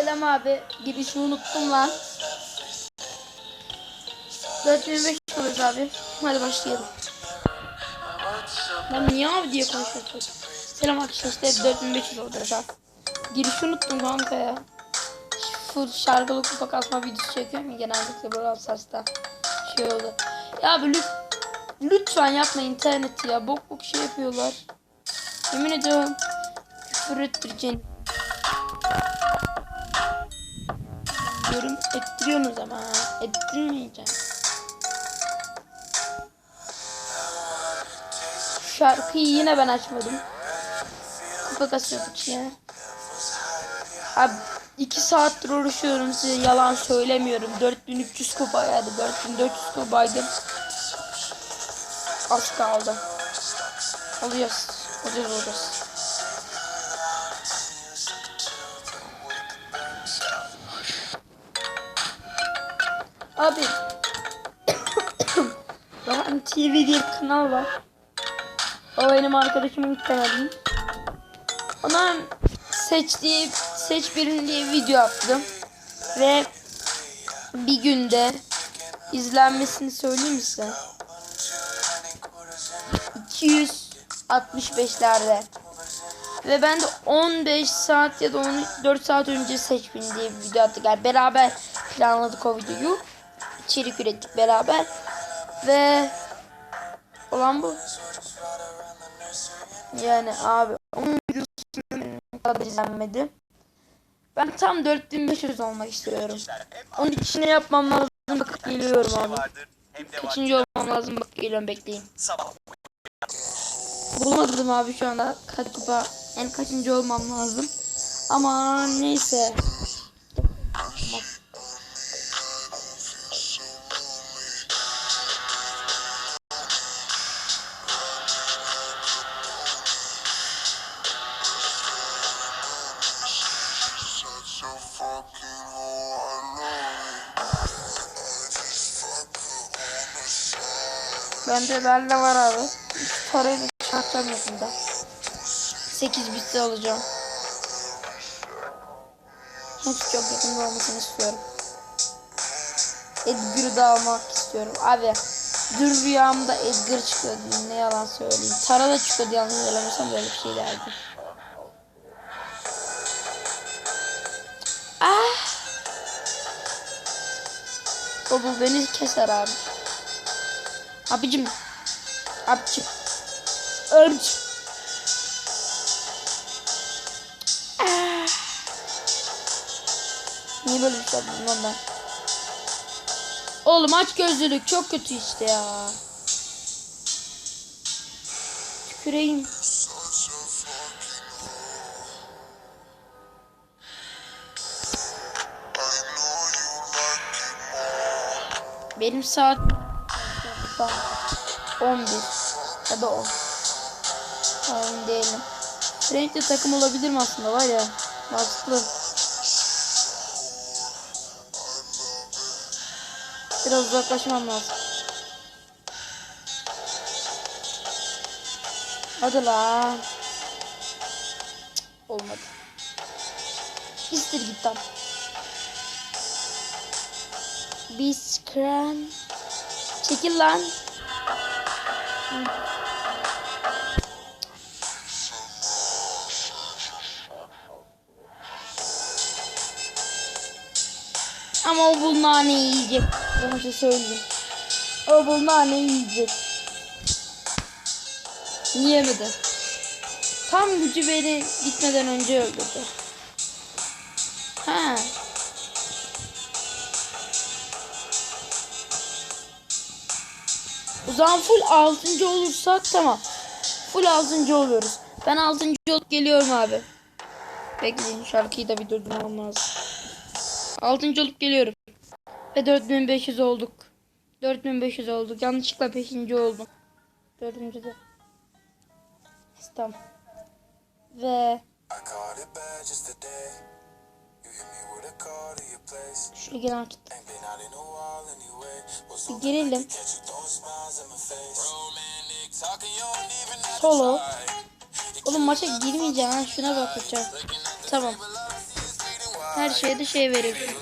Selam abi. Girişi unuttum lan. 4500 alırız abi. Hadi başlayalım. Lan niye abi diye konuşuyorsun? Selam arkadaşlar işte 4500 alırız abi. Girişi unuttum kanka ya. Full şarkılı kupa kasma videosu çekiyorum genellikle Brawl Stars'ta. Şey oldu. Ya lüt- lütfen yapma interneti ya. Bok bok şey yapıyorlar. Yemin ediyorum. Küfür ettireceğim. Ettiriyorsunuz ama. Ettirmeyeceğim. Şarkıyı yine ben açmadım. Kupa kasıyorduk ya. Abi iki saattir uğraşıyorum size yalan söylemiyorum. 4300 kupa yani 4400 kupaydım. Az kaldı. Alacağız. Alacağız alacağız. Abi Rahan TV diye bir kanal var. O benim arkadaşımın kanalı. Ona seçtiği seç birini diye video yaptım. Ve bir günde izlenmesini söyleyeyim mi size? 265'lerde. Ve ben de 15 saat ya da 14 saat önce seçmin diye bir video attık. Yani beraber planladık o videoyu. İçerik ürettik beraber. Ve olan bu. Yani abi onun videosu kadar izlenmedi. Ben tam 4500 olmak istiyorum. Onun için yapmam lazım bakıp geliyorum abi. Kaçıncı olmam lazım bakıp geliyorum bekleyin. Bulamadım abi şu anda kaç kupa en kaçıncı olmam lazım. Ama neyse. Bende bende var abi. Parayı da çıkartacağım yakında. 8 bitti alacağım. Hiç çok yakında olmasını istiyorum. Edgar'ı da almak istiyorum. Abi dün rüyamda Edgar çıkıyordu. Ne yalan söyleyeyim. Tara da çıkıyordu yanlış söylemesem böyle bir şey derdim. Ah! O bu beni keser abi. Abicim. Abicim. Abicim. Ah. Niye böyle bir şey lan ben? Oğlum aç gözlülük çok kötü işte ya. Tüküreyim. Benim saat 11 ya da 10. Emin değilim. Renkli takım olabilir mi aslında var ya. Mantıklı. Biraz uzaklaşmam lazım. Hadi lan. Olmadı. İstir git lan. Biskran. Çekil lan. Ama o bul nane yiyecek. Ben size söyleyeyim. O bul nane yiyecek. Yiyemedi. Tam gücü beni gitmeden önce öldürdü. Zaman full 6. olursak tamam. Full 6. oluyoruz. Ben 6. olup geliyorum abi. Bekleyin şarkıyı da bir durdurmam lazım. 6. olup geliyorum. Ve 4500 olduk. 4500 olduk. Yanlışlıkla 5. oldum. 4. de. Tamam. Ve I caught it bad just today. You hit me with a call to your place. şunu gene açtım. Ain't been out in a while anyway. Was Bir girelim. Solo. Oğlum maça girmeyeceğim ha. Şuna bakacağım. Tamam. Her şeye de şey veriyorsun.